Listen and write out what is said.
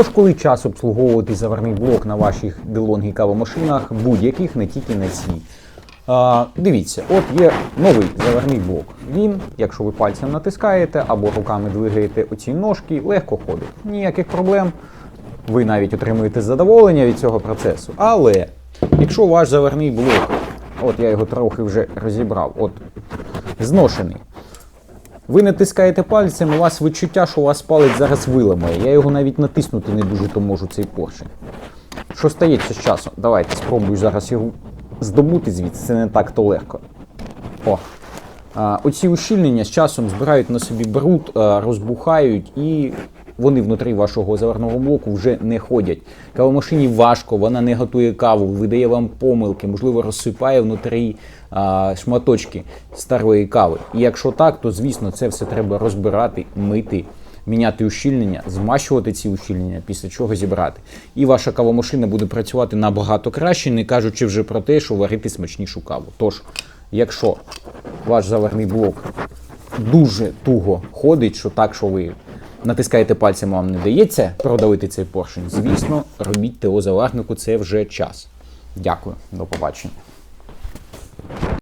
Тож, коли час обслуговувати заварний блок на ваших DeLonghi кавомашинах, будь-яких, не тільки на цій. А, дивіться, от є новий заварний блок. Він, якщо ви пальцем натискаєте або руками двигаєте оці ножки, легко ходить. Ніяких проблем. Ви навіть отримуєте задоволення від цього процесу. Але якщо ваш заварний блок, от я його трохи вже розібрав, от зношений. Ви натискаєте пальцем, у вас відчуття, що у вас палець зараз виламає. Я його навіть натиснути не дуже то можу цей поршень. Що стається з часом? Давайте спробую зараз його здобути звідси, це не так то легко. О. А, оці ущільнення з часом збирають на собі бруд, розбухають і вони внутрі вашого заварного блоку вже не ходять. Кавомашині важко, вона не готує каву, видає вам помилки, можливо, розсипає внутрі а, шматочки старої кави. І якщо так, то звісно це все треба розбирати, мити. Міняти ущільнення, змащувати ці ущільнення, після чого зібрати. І ваша кавомашина буде працювати набагато краще, не кажучи вже про те, що варити смачнішу каву. Тож, якщо ваш заварний блок дуже туго ходить, що так, що ви натискаєте пальцем, вам не дається продавити цей поршень, звісно, робіть ТО заварнику, це вже час. Дякую, до побачення.